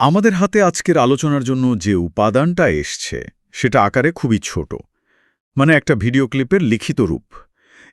আমাদের হাতে আজকের আলোচনার জন্য যে উপাদানটা এসছে, সেটা আকারে খুবই ছোট। মানে একটা ভিডিও ক্লিপের লিখিত রূপ।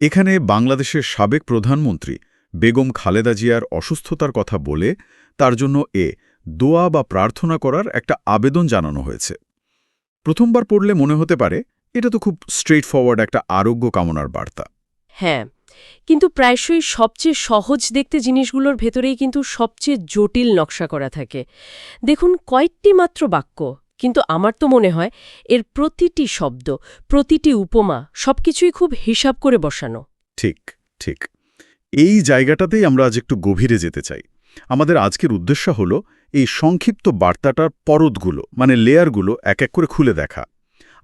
এখানে বাংলাদেশের সাবেক প্রধানমন্ত্রী বেগম খালেদা জিয়ার অসুস্থতার কথা বলে তার জন্য এ দোয়া বা প্রার্থনা করার একটা আবেদন জানানো হয়েছে। প্রথমবার পড়লে মনে হতে পারে এটা তো খুব স্ট্রেট ফরওয়ার্ড একটা আরোগ্য কামনার বার্তা। হ্যাঁ কিন্তু প্রায়শই সবচেয়ে সহজ দেখতে জিনিসগুলোর ভেতরেই কিন্তু সবচেয়ে জটিল নকশা করা থাকে। দেখুন, কয়েকটি মাত্র বাক্য, কিন্তু আমার তো মনে হয় এর প্রতিটি শব্দ, প্রতিটি উপমা সবকিছুই খুব হিসাব করে বসানো। ঠিক ঠিক। এই জায়গাটাতেই আমরা আজ একটু গভীরে যেতে চাই। আমাদের আজকের উদ্দেশ্য হল এই সংক্ষিপ্ত বার্তাটার পরতগুলো মানে লেয়ারগুলো এক এক করে খুলে দেখা।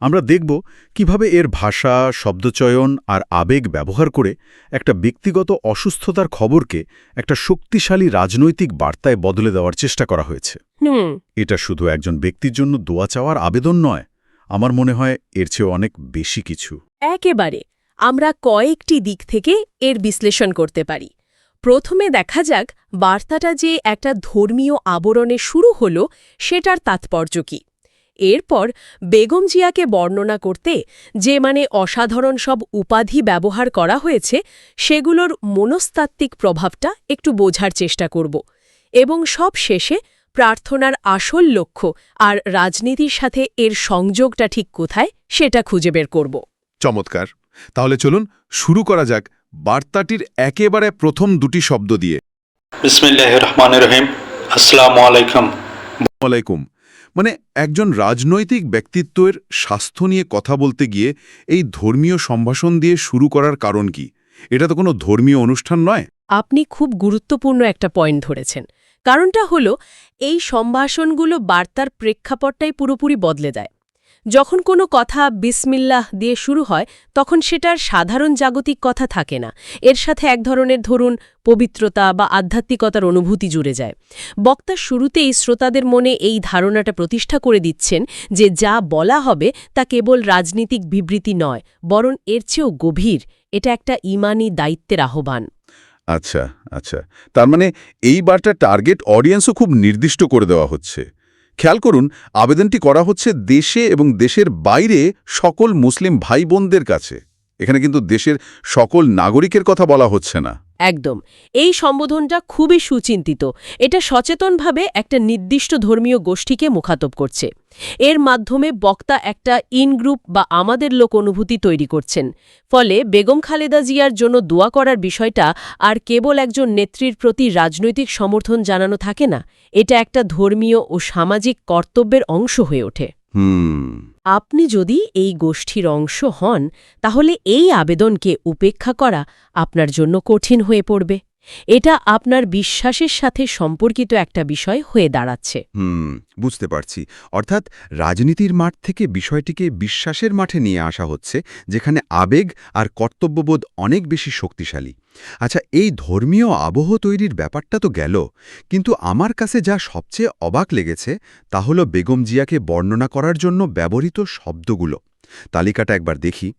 আমরা দেখব কীভাবে এর ভাষা শব্দচয়ন আর আবেগ ব্যবহার করে একটা ব্যক্তিগত অসুস্থতার খবরকে একটা শক্তিশালী রাজনৈতিক বার্তায় বদলে দেওয়ার চেষ্টা করা হয়েছে। এটা শুধু একজন ব্যক্তির জন্য দোয়া চাওয়ার আবেদন নয় আমার মনে হয় এর চেয়েও অনেক বেশি কিছু। একেবারে। আমরা কয়েকটি দিক থেকে এর বিশ্লেষণ করতে পারি। প্রথমে দেখা যাক বার্তাটা যে একটা ধর্মীয় আবরণে শুরু হল সেটার তাৎপর্য কি। এরপর বেগম জিয়াকে বর্ণনা করতে যে মানে অসাধারণ সব উপাধি ব্যবহার করা হয়েছে সেগুলোর মনস্তাত্ত্বিক প্রভাবটা একটু বোঝার চেষ্টা করব। এবং সব শেষে প্রার্থনার আসল লক্ষ্য আর রাজনীতির সাথে এর সংযোগটা ঠিক কোথায় সেটা খুঁজে বের করব। চমৎকার। তাহলে চলুন শুরু করা যাক বার্তাটির একেবারে প্রথম দুটি শব্দ দিয়ে। বিসমিল্লাহ রহমান রহিম। আসসালামু আলাইকুম। আলাইকুম মানে একজন রাজনৈতিক ব্যক্তিত্বের স্বাস্থ্য নিয়ে কথা বলতে গিয়ে এই ধর্মীয় সম্ভাষণ দিয়ে শুরু করার কারণ কি? এটা তো কোনো ধর্মীয় অনুষ্ঠান নয়। আপনি খুব গুরুত্বপূর্ণ একটা পয়েন্ট ধরেছেন। কারণটা হলো, এই সম্ভাষণগুলো বার্তার প্রেক্ষাপটটাই পুরোপুরি বদলে দেয়। যখন কোনো কথা বিসমিল্লাহ দিয়ে শুরু হয়, তখন সেটার সাধারণ জাগতিক কথা থাকে না। এর সাথে এক ধরনের ধরুন, পবিত্রতা বা আধ্যাত্মিকতার অনুভূতি জুড়ে যায়। বক্তা শুরুতেই শ্রোতাদের মনে এই ধারণাটা প্রতিষ্ঠা করে দিচ্ছেন যে যা বলা হবে তা কেবল রাজনীতিক বিবৃতি নয়, বরং এর চেয়েও গভীর। এটা একটা ইমানি দায়িত্বের আহ্বান। আচ্ছা আচ্ছা। তার মানে এই বার্তার টার্গেট অডিয়েন্সও খুব নির্দিষ্ট করে দেওয়া হচ্ছে। খেয়াল করুন, আবেদনটি করা হচ্ছে দেশে এবং দেশের বাইরে সকল মুসলিম ভাই বোনদের কাছে। এখানে কিন্তু দেশের সকল নাগরিকের কথা বলা হচ্ছে না। একদম। এই সম্বোধনটা খুবই সুচিন্তিত। এটা সচেতনভাবে একটা নির্দিষ্ট ধর্মীয় গোষ্ঠীকে মুখাতব করছে। এর মাধ্যমে বক্তা একটা ইন গ্রুপ বা আমাদের লোক অনুভূতি তৈরি করছেন। ফলে বেগম খালেদা জিয়ার জন্য দোয়া করার বিষয়টা আর কেবল একজন নেত্রীর প্রতি রাজনৈতিক সমর্থন জানানো থাকে না, এটা একটা ধর্মীয় ও সামাজিক কর্তব্যের অংশ হয়ে ওঠে। হুম। আপনি যদি এই গোষ্ঠীর অংশ হন, তাহলে এই আবেদনকে উপেক্ষা করা আপনার জন্য কঠিন হয়ে পড়বে। এটা আপনার বিশ্বাসের সাথে সম্পর্কিত একটা বিষয় হয়ে দাঁড়াচ্ছে। হুম, বুঝতে পারছি। অর্থাৎ রাজনীতির মাঠ থেকে বিষয়টিকে বিশ্বাসের মাঠে নিয়ে আসা হচ্ছে, যেখানে আবেগ আর কর্তব্যবোধ অনেক বেশি শক্তিশালী। আচ্ছা এই ধর্মীয় আবহ তৈরির ব্যাপারটা তো গেল, কিন্তু আমার কাছে যা সবচেয়ে অবাক লেগেছে, তা হল বেগম জিয়াকে বর্ণনা করার জন্য ব্যবহৃত শব্দগুলো। তালিকাটা একবার দেখি।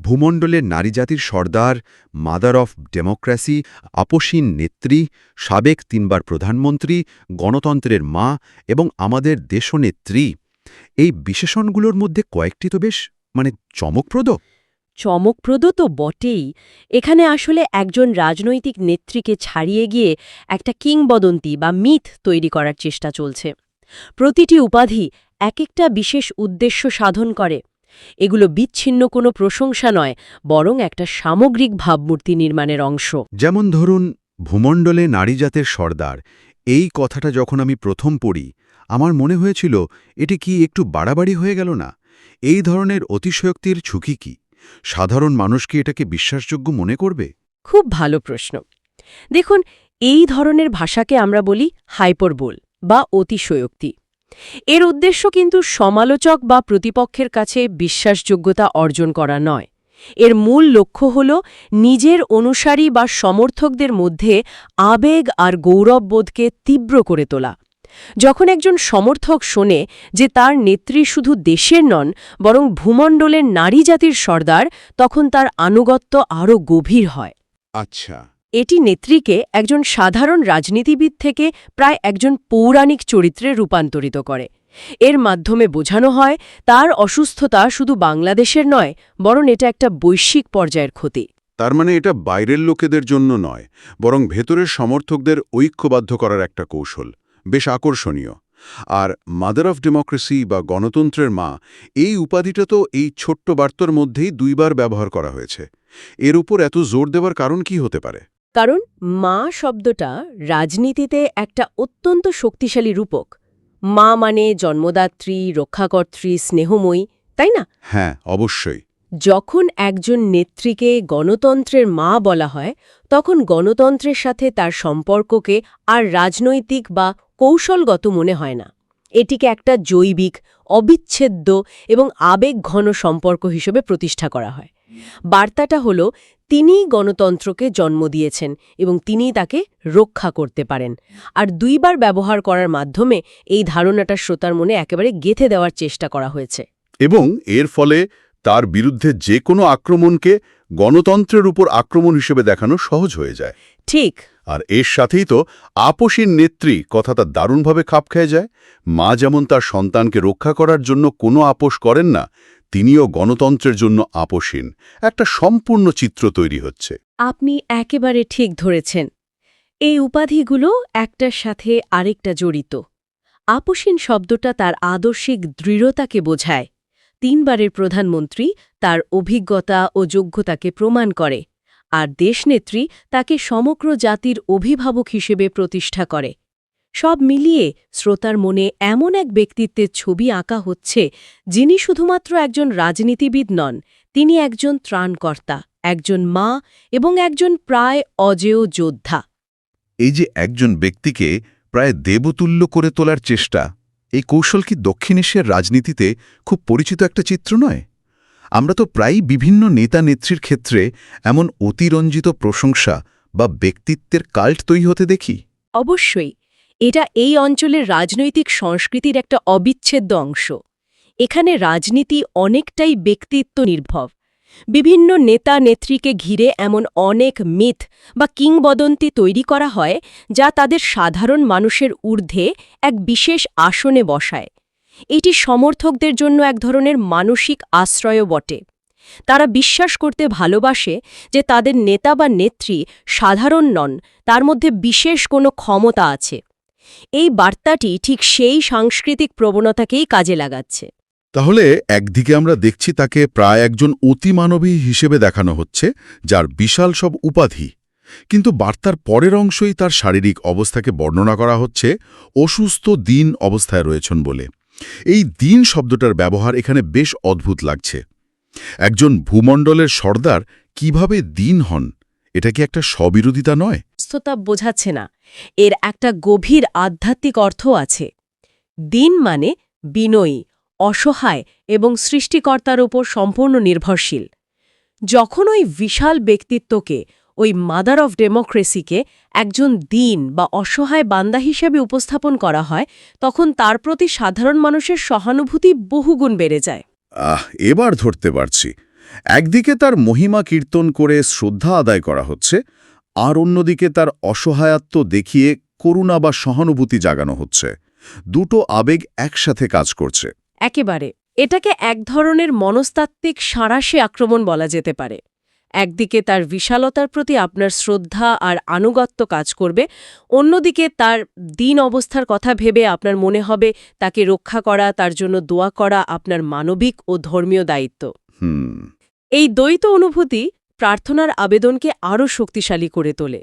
ভূমণ্ডলের নারীজাতির সর্দার, মাদার অফ ডেমোক্রেসি আপসীন নেত্রী, সাবেক তিনবার প্রধানমন্ত্রী, গণতন্ত্রের মা এবং আমাদের দেশনেত্রী। এই বিশেষণগুলোর মধ্যে কয়েকটি তো বেশ মানে চমকপ্রদ। চমকপ্রদ তো বটেই। এখানে আসলে একজন রাজনৈতিক নেত্রীকে ছাড়িয়ে গিয়ে একটা কিংবদন্তি বা মিথ তৈরি করার চেষ্টা চলছে। প্রতিটি উপাধি এক একটা বিশেষ উদ্দেশ্য সাধন করে। এগুলো বিচ্ছিন্ন কোনো প্রশংসা নয় বরং একটা সামগ্রিক ভাবমূর্তি নির্মাণের অংশ। যেমন ধরুন ভূমণ্ডলে নারীজাতের সর্দার। এই কথাটা যখন আমি প্রথম পড়ি আমার মনে হয়েছিল এটি কি একটু বাড়াবাড়ি হয়ে গেল না? এই ধরনের অতিশয়োক্তির ঝুঁকি কি? সাধারণ মানুষ কি এটাকে বিশ্বাসযোগ্য মনে করবে? খুব ভালো প্রশ্ন। দেখুন এই ধরনের ভাষাকে আমরা বলি হাইপরবোল বা অতিশয়োক্তি। এর উদ্দেশ্য কিন্তু সমালোচক বা প্রতিপক্ষের কাছে বিশ্বাসযোগ্যতা অর্জন করা নয়। এর মূল লক্ষ্য হল নিজের অনুসারী বা সমর্থকদের মধ্যে আবেগ আর গৌরববোধকে তীব্র করে তোলা। যখন একজন সমর্থক শোনে যে তার নেত্রী শুধু দেশের নন, বরং ভূমণ্ডলের নারী জাতির সর্দার, তখন তার আনুগত্য আরও গভীর হয়। আচ্ছা। এটি নেত্রীকে একজন সাধারণ রাজনীতিবিদ থেকে প্রায় একজন পৌরাণিক চরিত্রে রূপান্তরিত করে। এর মাধ্যমে বোঝানো হয়, তার অসুস্থতা শুধু বাংলাদেশের নয়, বরং এটা একটা বৈশ্বিক পর্যায়ের ক্ষতি। তার মানে এটা বাইরের লোকেদের জন্য নয়, বরং ভেতরের সমর্থকদের ঐক্যবাধ্য করার একটা কৌশল। বেশ আকর্ষণীয়। আর মাদার অফ ডেমোক্রেসি বা গণতন্ত্রের মা, এই উপাধিটা তো এই ছোট্ট বার্তার মধ্যেই দুইবার ব্যবহার করা হয়েছে। এর উপর এত জোর দেওয়ার কারণ কি হতে পারে? কারণ মা শব্দটা রাজনীতিতে একটা অত্যন্ত শক্তিশালী রূপক। মা মানে জন্মদাত্রী রক্ষাকর্ত্রী স্নেহময়ী তাই না? হ্যাঁ অবশ্যই। যখন একজন নেত্রীকে গণতন্ত্রের মা বলা হয় তখন গণতন্ত্রের সাথে তার সম্পর্ককে আর রাজনৈতিক বা কৌশলগত মনে হয় না। এটিকে একটা জৈবিক অবিচ্ছেদ্য এবং আবেগঘন সম্পর্ক হিসেবে প্রতিষ্ঠা করা হয়। বার্তাটা হল তিনিই গণতন্ত্রকে জন্ম দিয়েছেন এবং তিনিই তাকে রক্ষা করতে পারেন। আর দুইবার ব্যবহার করার মাধ্যমে এই ধারণাটা শ্রোতার মনে একেবারে গেথে দেওয়ার চেষ্টা করা হয়েছে। এবং এর ফলে তার বিরুদ্ধে যে কোনো আক্রমণকে গণতন্ত্রের উপর আক্রমণ হিসেবে দেখানো সহজ হয়ে যায়। ঠিক। আর এর সাথেই তো আপসীন নেত্রী কথাটা দারুণভাবে খাপ খেয়ে যায়। মা যেমন তার সন্তানকে রক্ষা করার জন্য কোনো আপোষ করেন না তিনিও গণতন্ত্রের জন্য আপোষহীন। একটা সম্পূর্ণ চিত্র তৈরি হচ্ছে। আপনি একেবারে ঠিক ধরেছেন। এই উপাধিগুলো একটার সাথে আরেকটা জড়িত। আপোষীন শব্দটা তার আদর্শিক দৃঢ়তাকে বোঝায়। তিনবারের প্রধানমন্ত্রী তার অভিজ্ঞতা ও যোগ্যতাকে প্রমাণ করে। আর দেশনেত্রী তাকে সমগ্র জাতির অভিভাবক হিসেবে প্রতিষ্ঠা করে। সব মিলিয়ে শ্রোতার মনে এমন এক ব্যক্তিত্বের ছবি আঁকা হচ্ছে যিনি শুধুমাত্র একজন রাজনীতিবিদ নন তিনি একজন ত্রাণকর্তা একজন মা এবং একজন প্রায় অজেয় যোদ্ধা। এই যে একজন ব্যক্তিকে প্রায় দেবতুল্য করে তোলার চেষ্টা এই কৌশল কি দক্ষিণ এশিয়ার রাজনীতিতে খুব পরিচিত একটা চিত্র নয়? আমরা তো প্রায়ই বিভিন্ন নেতা নেত্রীর ক্ষেত্রে এমন অতিরঞ্জিত প্রশংসা বা ব্যক্তিত্বের কাল্ট তৈরি হতে দেখি। অবশ্যই এটা এই অঞ্চলের রাজনৈতিক সংস্কৃতির একটা অবিচ্ছেদ্য অংশ। এখানে রাজনীতি অনেকটাই ব্যক্তিত্ব নির্ভর বিভিন্ন নেতা নেত্রীকে ঘিরে এমন অনেক মিথ বা কিংবদন্তি তৈরি করা হয়, যা তাদের সাধারণ মানুষের ঊর্ধ্বে এক বিশেষ আসনে বসায়। এটি সমর্থকদের জন্য এক ধরনের মানসিক আশ্রয়ও বটে। তারা বিশ্বাস করতে ভালোবাসে যে তাদের নেতা বা নেত্রী সাধারণ নন, তার মধ্যে বিশেষ কোনো ক্ষমতা আছে। এই বার্তাটি ঠিক সেই সাংস্কৃতিক প্রবণতাকেই কাজে লাগাচ্ছে। তাহলে একদিকে আমরা দেখছি তাকে প্রায় একজন অতিমানবী হিসেবে দেখানো হচ্ছে, যার বিশাল সব উপাধি। কিন্তু বার্তার পরের অংশই তার শারীরিক অবস্থাকে বর্ণনা করা হচ্ছে, অসুস্থ দিন অবস্থায় রয়েছেন বলে। এই দিন শব্দটার ব্যবহার এখানে বেশ অদ্ভুত লাগছে। একজন ভূমণ্ডলের সর্দার কীভাবে দিন হন, এটা কি একটা স্ববিরোধিতা নয়? সুস্থতা বোঝাচ্ছে না। এর একটা গভীর আধ্যাত্মিক অর্থ আছে। দিন মানে বিনয়ী, অসহায় এবং সৃষ্টিকর্তার ওপর সম্পূর্ণ নির্ভরশীল। যখন ওই বিশাল ব্যক্তিত্বকে, ওই মাদার অফ ডেমোক্রেসিকে একজন দিন বা অসহায় বান্দা হিসেবে উপস্থাপন করা হয়, তখন তার প্রতি সাধারণ মানুষের সহানুভূতি বহুগুণ বেড়ে যায়। আহ, এবার ধরতে পারছি। একদিকে তার মহিমা কীর্তন করে শ্রদ্ধা আদায় করা হচ্ছে আর অন্যদিকে তার অসহায়ত্ব দেখিয়ে করুণা বা সহানুভূতি জাগানো হচ্ছে। দুটো আবেগ একসাথে কাজ করছে। একেবারে। এটাকে এক ধরনের মনস্তাত্ত্বিক সাঁড়াশে আক্রমণ বলা যেতে পারে। একদিকে তার বিশালতার প্রতি আপনার শ্রদ্ধা আর আনুগত্য কাজ করবে অন্যদিকে তার দিন অবস্থার কথা ভেবে আপনার মনে হবে তাকে রক্ষা করা তার জন্য দোয়া করা আপনার মানবিক ও ধর্মীয় দায়িত্ব। হুম। এই দ্বৈত অনুভূতি প্রার্থনার আবেদনকে আরও শক্তিশালী করে তোলে।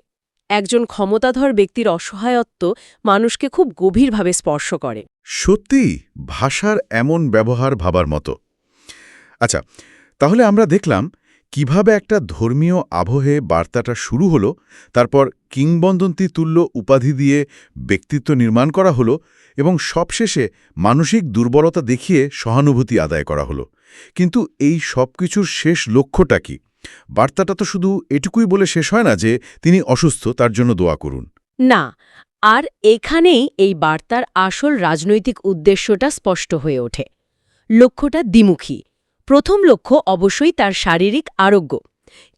একজন ক্ষমতাধর ব্যক্তির অসহায়ত্ব মানুষকে খুব গভীরভাবে স্পর্শ করে। সত্যি ভাষার এমন ব্যবহার ভাবার মতো। আচ্ছা তাহলে আমরা দেখলাম কীভাবে একটা ধর্মীয় আবহে বার্তাটা শুরু হলো, তারপর কিংবদন্তি তুল্য উপাধি দিয়ে ব্যক্তিত্ব নির্মাণ করা হলো এবং সবশেষে মানসিক দুর্বলতা দেখিয়ে সহানুভূতি আদায় করা হলো। কিন্তু এই সব কিছুর শেষ লক্ষ্যটা কি? বার্তাটা তো শুধু এটুকুই বলে শেষ হয় না যে তিনি অসুস্থ, তার জন্য দোয়া করুন। না, আর এখানেই এই বার্তার আসল রাজনৈতিক উদ্দেশ্যটা স্পষ্ট হয়ে ওঠে। লক্ষ্যটা দ্বিমুখী। প্রথম লক্ষ্য অবশ্যই তার শারীরিক আরোগ্য।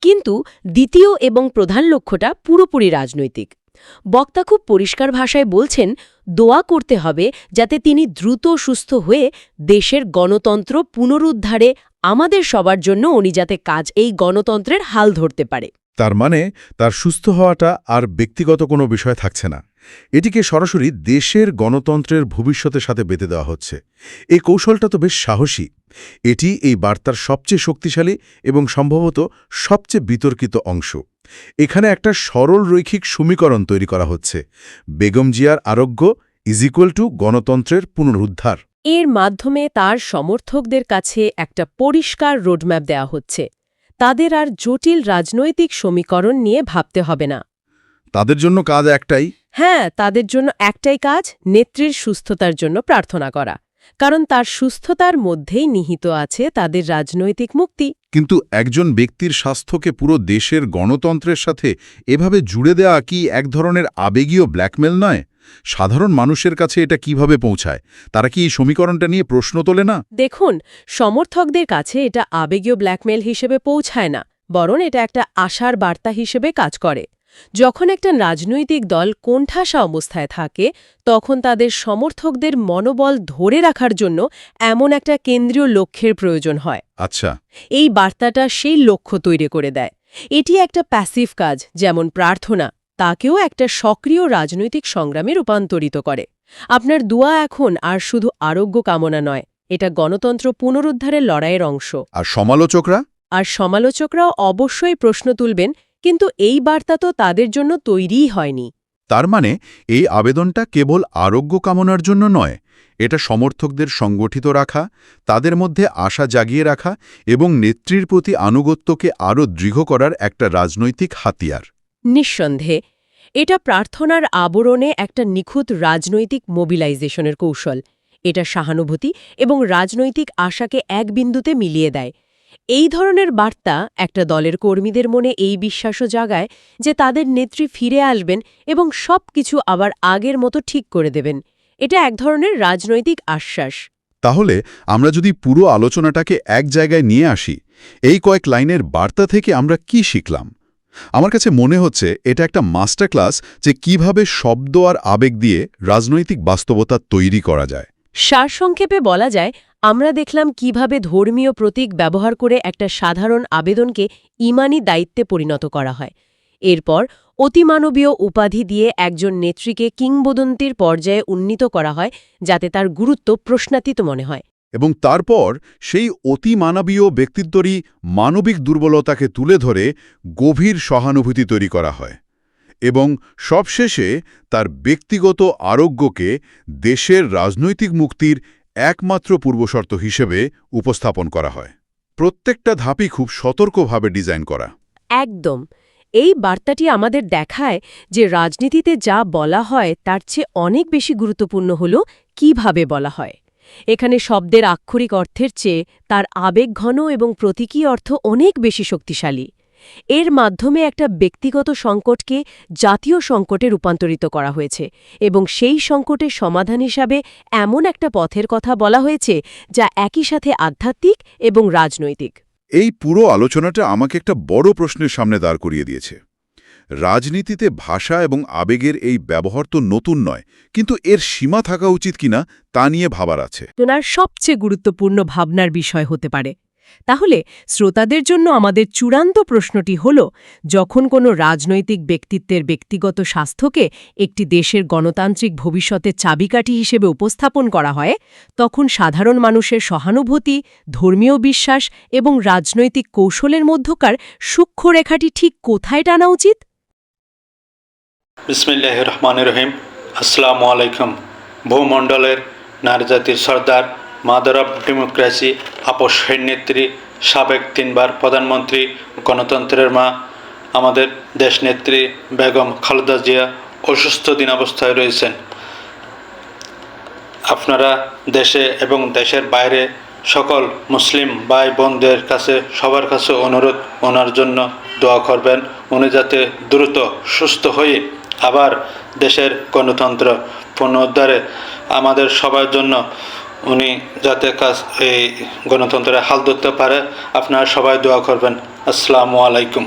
কিন্তু দ্বিতীয় এবং প্রধান লক্ষ্যটা পুরোপুরি রাজনৈতিক। বক্তা খুব পরিষ্কার ভাষায় বলছেন, দোয়া করতে হবে যাতে তিনি দ্রুত সুস্থ হয়ে দেশের গণতন্ত্র পুনরুদ্ধারে আমাদের সবার জন্য উনি যাতে কাজ এই গণতন্ত্রের হাল ধরতে পারে। তার মানে তার সুস্থ হওয়াটা আর ব্যক্তিগত কোনো বিষয় থাকছে না। এটিকে সরাসরি দেশের গণতন্ত্রের ভবিষ্যতের সাথে বেঁধে দেওয়া হচ্ছে। এই কৌশলটা তো বেশ সাহসী। এটি এই বার্তার সবচেয়ে শক্তিশালী এবং সম্ভবত সবচেয়ে বিতর্কিত অংশ। এখানে একটা সরল রৈখিক সমীকরণ তৈরি করা হচ্ছে। বেগম জিয়ার আরোগ্য ইজ ইকুয়াল টু গণতন্ত্রের পুনরুদ্ধার। এর মাধ্যমে তার সমর্থকদের কাছে একটা পরিষ্কার রোডম্যাপ দেওয়া হচ্ছে। তাদের আর জটিল রাজনৈতিক সমীকরণ নিয়ে ভাবতে হবে না। তাদের জন্য কাজ একটাই? হ্যাঁ তাদের জন্য একটাই কাজ নেত্রীর সুস্থতার জন্য প্রার্থনা করা। কারণ তার সুস্থতার মধ্যেই নিহিত আছে তাদের রাজনৈতিক মুক্তি। কিন্তু একজন ব্যক্তির স্বাস্থ্যকে পুরো দেশের গণতন্ত্রের সাথে এভাবে জুড়ে দেওয়া কি এক ধরনের আবেগীয় ব্ল্যাকমেল নয়? সাধারণ মানুষের কাছে এটা কীভাবে পৌঁছায়? তারা কি এই সমীকরণটা নিয়ে প্রশ্ন তোলে না? দেখুন সমর্থকদের কাছে এটা আবেগীয় ব্ল্যাকমেল হিসেবে পৌঁছায় না বরং এটা একটা আশার বার্তা হিসেবে কাজ করে। যখন একটা রাজনৈতিক দল কোণঠাসা অবস্থায় থাকে তখন তাদের সমর্থকদের মনোবল ধরে রাখার জন্য এমন একটা কেন্দ্রীয় লক্ষ্যের প্রয়োজন হয়। আচ্ছা। এই বার্তাটা সেই লক্ষ্য তৈরি করে দেয়। এটি একটা প্যাসিভ কাজ যেমন প্রার্থনা। তাকেও একটা সক্রিয় রাজনৈতিক সংগ্রামে রূপান্তরিত করে। আপনার দোয়া এখন আর শুধু আরোগ্য কামনা নয় এটা গণতন্ত্র পুনরুদ্ধারের লড়াইয়ের অংশ। আর সমালোচকরা? আর সমালোচকরাও অবশ্যই প্রশ্ন তুলবেন কিন্তু এই বার্তা তো তাদের জন্য তৈরিই হয়নি। তার মানে এই আবেদনটা কেবল আরোগ্য কামনার জন্য নয় এটা সমর্থকদের সংগঠিত রাখা তাদের মধ্যে আশা জাগিয়ে রাখা এবং নেত্রীর প্রতি আনুগত্যকে আরও দৃঢ় করার একটা রাজনৈতিক হাতিয়ার। নিঃসন্দেহে, এটা প্রার্থনার আবরণে একটা নিখুঁত রাজনৈতিক মোবিলাইজেশনের কৌশল। এটা সহানুভূতি এবং রাজনৈতিক আশাকে এক বিন্দুতে মিলিয়ে দেয়। এই ধরনের বার্তা একটা দলের কর্মীদের মনে এই বিশ্বাসও জাগায় যে তাদের নেত্রী ফিরে আসবেন এবং সব কিছু আবার আগের মতো ঠিক করে দেবেন। এটা এক ধরনের রাজনৈতিক আশ্বাস। তাহলে আমরা যদি পুরো আলোচনাটাকে এক জায়গায় নিয়ে আসি, এই কয়েক লাইনের বার্তা থেকে আমরা কি শিখলাম? আমার কাছে মনে হচ্ছে এটা একটা মাস্টার ক্লাস যে কীভাবে শব্দ আর আবেগ দিয়ে রাজনৈতিক বাস্তবতা তৈরি করা যায়। সারসংক্ষেপে বলা যায়, আমরা দেখলাম কীভাবে ধর্মীয় প্রতীক ব্যবহার করে একটা সাধারণ আবেদনকে ইমানি দায়িত্বে পরিণত করা হয়। এরপর অতিমানবীয় উপাধি দিয়ে একজন নেত্রীকে কিংবদন্তির পর্যায়ে উন্নীত করা হয় যাতে তার গুরুত্ব প্রশ্নাতীত মনে হয়। এবং তারপর সেই অতিমানবীয় ব্যক্তিত্বরই মানবিক দুর্বলতাকে তুলে ধরে গভীর সহানুভূতি তৈরি করা হয় এবং সবশেষে তার ব্যক্তিগত আরোগ্যকে দেশের রাজনৈতিক মুক্তির একমাত্র পূর্বশর্ত হিসেবে উপস্থাপন করা হয়। প্রত্যেকটা ধাপই খুব সতর্কভাবে ডিজাইন করা। একদম। এই বার্তাটি আমাদের দেখায় যে রাজনীতিতে যা বলা হয় তার চেয়ে অনেক বেশি গুরুত্বপূর্ণ হল কীভাবে বলা হয়। এখানে শব্দের আক্ষরিক অর্থের চেয়ে তার আবেগঘন এবং প্রতীকী অর্থ অনেক বেশি শক্তিশালী। এর মাধ্যমে একটা ব্যক্তিগত সংকটকে জাতীয় সংকটে রূপান্তরিত করা হয়েছে এবং সেই সংকটের সমাধান হিসাবে এমন একটা পথের কথা বলা হয়েছে যা একই সাথে আধ্যাত্মিক এবং রাজনৈতিক। এই পুরো আলোচনাটা আমাকে একটা বড় প্রশ্নের সামনে দাঁড় করিয়ে দিয়েছে। রাজনীতিতে ভাষা এবং আবেগের এই ব্যবহার তো নতুন নয়, কিন্তু এর সীমা থাকা উচিত কিনা তা নিয়ে ভাবার আছে। আলোচনার সবচেয়ে গুরুত্বপূর্ণ ভাবনার বিষয় হতে পারে। তাহলে শ্রোতাদের জন্য আমাদের চূড়ান্ত প্রশ্নটি হল, যখন কোনো রাজনৈতিক ব্যক্তিত্বের ব্যক্তিগত স্বাস্থ্যকে একটি দেশের গণতান্ত্রিক ভবিষ্যতে চাবিকাঠি হিসেবে উপস্থাপন করা হয়, তখন সাধারণ মানুষের সহানুভূতি, ধর্মীয় বিশ্বাস এবং রাজনৈতিক কৌশলের মধ্যকার সূক্ষ্ম রেখাটি ঠিক কোথায় টানা উচিত? বিসমিল্লাহ রহমান রহিম আসসালামু আলাইকুম ভূমণ্ডলের নারীজাতির সর্দার, মাদার অফ ডেমোক্রেসি আপসের নেত্রী, সাবেক তিনবার প্রধানমন্ত্রী, গণতন্ত্রের মা, আমাদের দেশনেত্রী বেগম খালেদা জিয়া অসুস্থ দিনাবস্থায় রয়েছেন। আপনারা দেশে এবং দেশের বাইরে সকল মুসলিম ভাই বোনদের কাছে সবার কাছে অনুরোধ, ওনার জন্য দোয়া করবেন। উনি যাতে দ্রুত সুস্থ হয়ে আবার দেশের গণতন্ত্র পুনরুদ্ধারে আমাদের সবার জন্য উনি যাতে কাজ এই গণতন্ত্রের হাল ধরতে পারে, আপনারা সবাই দোয়া করবেন। আসসালামু আলাইকুম।